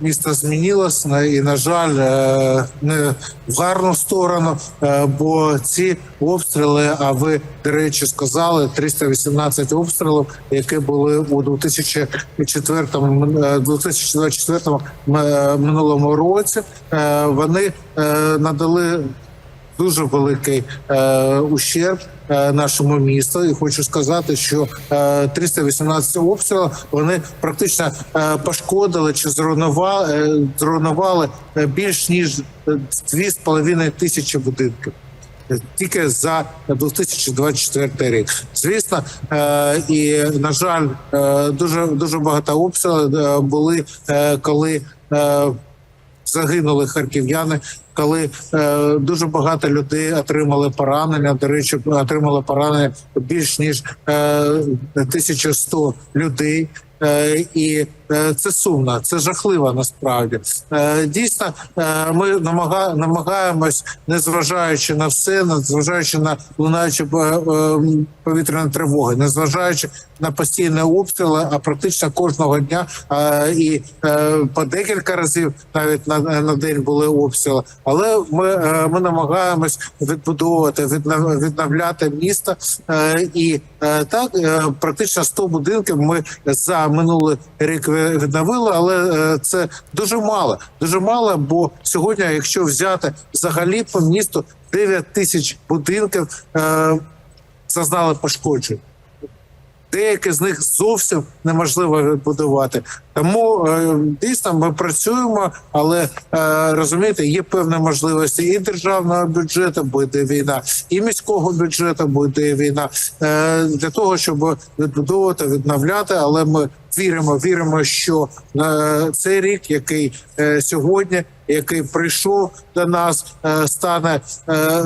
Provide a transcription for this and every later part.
Місто змінилося і, на жаль, е, не в гарну сторону, е, бо ці обстріли, а ви, до речі, сказали, 318 обстрілів, які були у 2004 е, 2024 минулому році, вони надали дуже великий е, ущерб е, нашому місту. І хочу сказати, що е, 318 обстрілів вони практично е, пошкодили чи зруйнували, е, зруйнували е, більш ніж е, 2,5 тисячі будинків. Е, Тільки за 2024 рік, звісно, е, і на жаль, е, дуже дуже багато обстрілів е, були, е, коли е, загинули харків'яни, коли е, дуже багато людей отримали поранення. До речі, отримали поранення більш ніж е, 1100 людей. Е, і це сумно, це жахливо насправді. Е, дійсно, е, ми намага, намагаємось, незважаючи на все, незважаючи на лунаючі е, е, повітряні тривоги, незважаючи на постійні обстріли, а практично кожного дня е, і е, по декілька разів навіть на, на день були обстріли. Але ми, е, ми намагаємось відбудовувати, віднов- відновляти місто е, і е, так е, практично 100 будинків ми за минулий рік відновили, але е, це дуже мало. Дуже мало, бо сьогодні, якщо взяти взагалі по місту 9 тисяч будинків е, зазнали пошкоджень. Деякі з них зовсім неможливо відбудувати. Тому е, дійсно ми працюємо, але е, розумієте, є певні можливості і державного бюджету, буде війна, і міського бюджету буде війна е, для того, щоб відбудовувати, відновляти. Але ми віримо, віримо, що цей рік, який сьогодні, який прийшов до нас, стане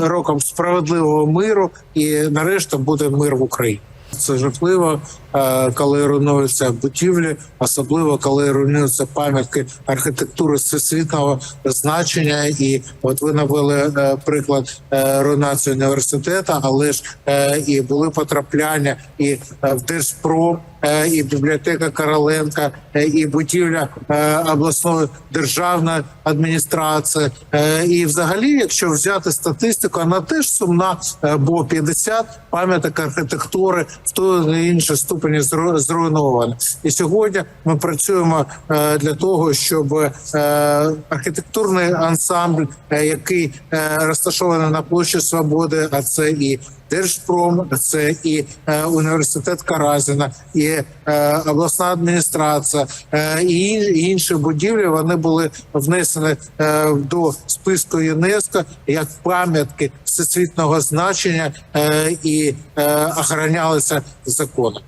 роком справедливого миру, і нарешті буде мир в Україні. Це жахливо, е, коли руйнуються будівлі, особливо коли руйнуються пам'ятки архітектури всесвітнього значення. І от ви навели е, приклад е, руйнації університету, але ж і були потрапляння і в Держпром, і бібліотека Короленка, е, і будівля е, обласної державної адміністрації. Е, І, взагалі, якщо взяти статистику, вона теж сумна, е, бо 50 пам'яток архітектури в той чи іншій ступені зру- зруйновані. І сьогодні ми працюємо е, для того, щоб е, архітектурний ансамбль, е, який е, розташований на площі Свободи, а це і Держпром, це і е, університет Каразіна, і е, обласна адміністрація, е, і інші будівлі вони були внесені е, до списку ЮНЕСКО як пам'ятки всесвітнього значення е, і е, охоронялися законом.